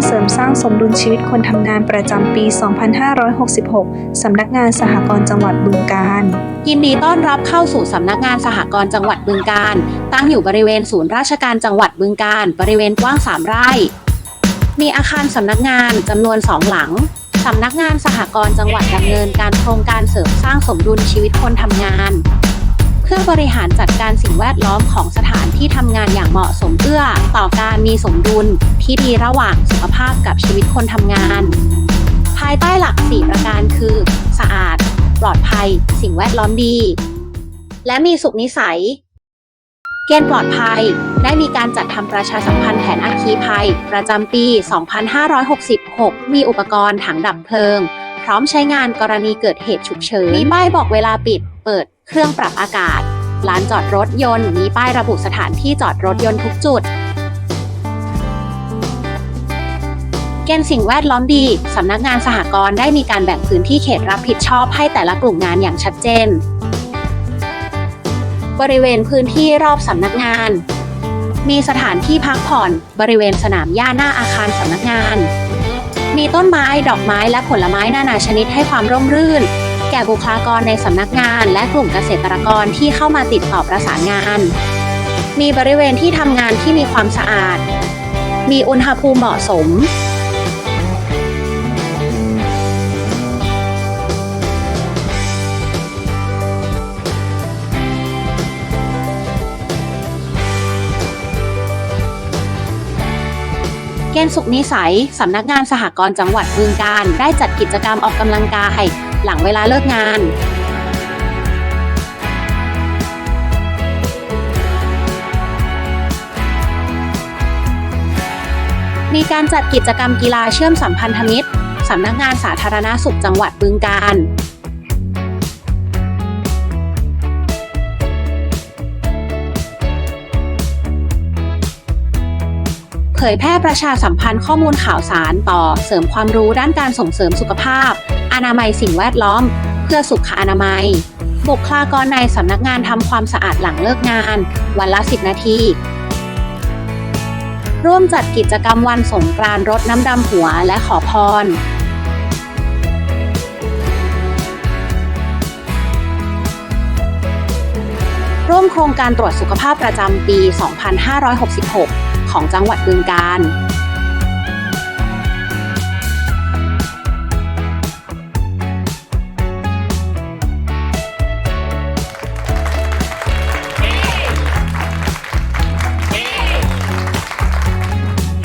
ารเสริมสร้างสมดุลชีวิตคนทำงานประจำปี 2566 สำนักงานสหกรณ์จังหวัดบึงกาฬยินดีต้อนรับเข้าสู่สำนักงานสหกรณ์จังหวัดบึงกาฬตั้งอยู่บริเวณศูนย์ราชการจังหวัดบึงกาฬบริเวณกว้าง 3 ไร่ มีอาคารสำนักงานจำนวน 2 หลังสำนักงานสหกรณ์จังหวัดดำเนินการโครงการเสริมสร้างสมดุลชีวิตคนทำงาน พื่อบริหารจัดการสิ่งแวดล้อมของสถานที่ทำงานอย่างเหมาะสมเอื้อ ต่อการมีสมดุลที่ดีระหว่างสุขภาพกับชีวิตคนทำงาน ภายใต้หลัก 4 ประการคือ สะอาด ปลอดภัย สิ่งแวดล้อมดี และมีสุขนิสัยเกณฑ์ปลอดภัย ได้มีการจัดทำประชาสัมพันธ์แผนอัคคีภัย ประจำปี 2566 มีอุปกรณ์ถังดับเพลิง พร้อมใช้งานกรณีเกิดเหตุฉุกเฉินมีป้ายบอกเวลาปิด เปิด เครื่องปรับอากาศลานจอดรถยนต์ มีป้ายระบุสถานที่จอดรถยนต์ทุกจุด เกณฑ์สิ่งแวดล้อมดี สำนักงานสหกรณ์ได้มีการแบ่งพื้นที่เขตรับผิดชอบให้แต่ละกลุ่มงานอย่างชัดเจน บริเวณพื้นที่รอบสำนักงาน มีสถานที่พักผ่อน บริเวณสนามหญ้าหน้าอาคารสำนักงาน มีต้นไม้ ดอกไม้และผลไม้นานาชนิดให้ความร่มรื่น แก่บุคลากรในสำนักงาน และกลุ่มเกษตรกรที่เข้ามาติดต่อประสานงาน มีบริเวณที่ทำงานที่มีความสะอาด มีอุณหภูมิเหมาะสมเกณฑ์สุขนิสัย สำนักงานสหกรณ์จังหวัดบึงกาฬได้จัดกิจกรรมออกกำลังกาย หลังเวลาเลิกงาน มีการจัดกิจกรรมกีฬาเชื่อมสัมพันธมิตร สำนักงานสาธารณสุขจังหวัดบึงกาฬเผยแพร่ประชาสัมพันธ์ข้อมูลข่าวสารต่อเสริมความรู้ด้านการส่งเสริมสุขภาพ อนามัยสิ่งแวดล้อม เพื่อสุขอนามัย บุคลากรในสำนักงานทำความสะอาดหลังเลิกงาน วันละ 10 นาที ร่วมจัดกิจกรรมวันสงกรานต์รดน้ำดำหัวและขอพรร่วมโครงการตรวจสุขภาพประจำปี 2566 ของจังหวัดบึงกาฬ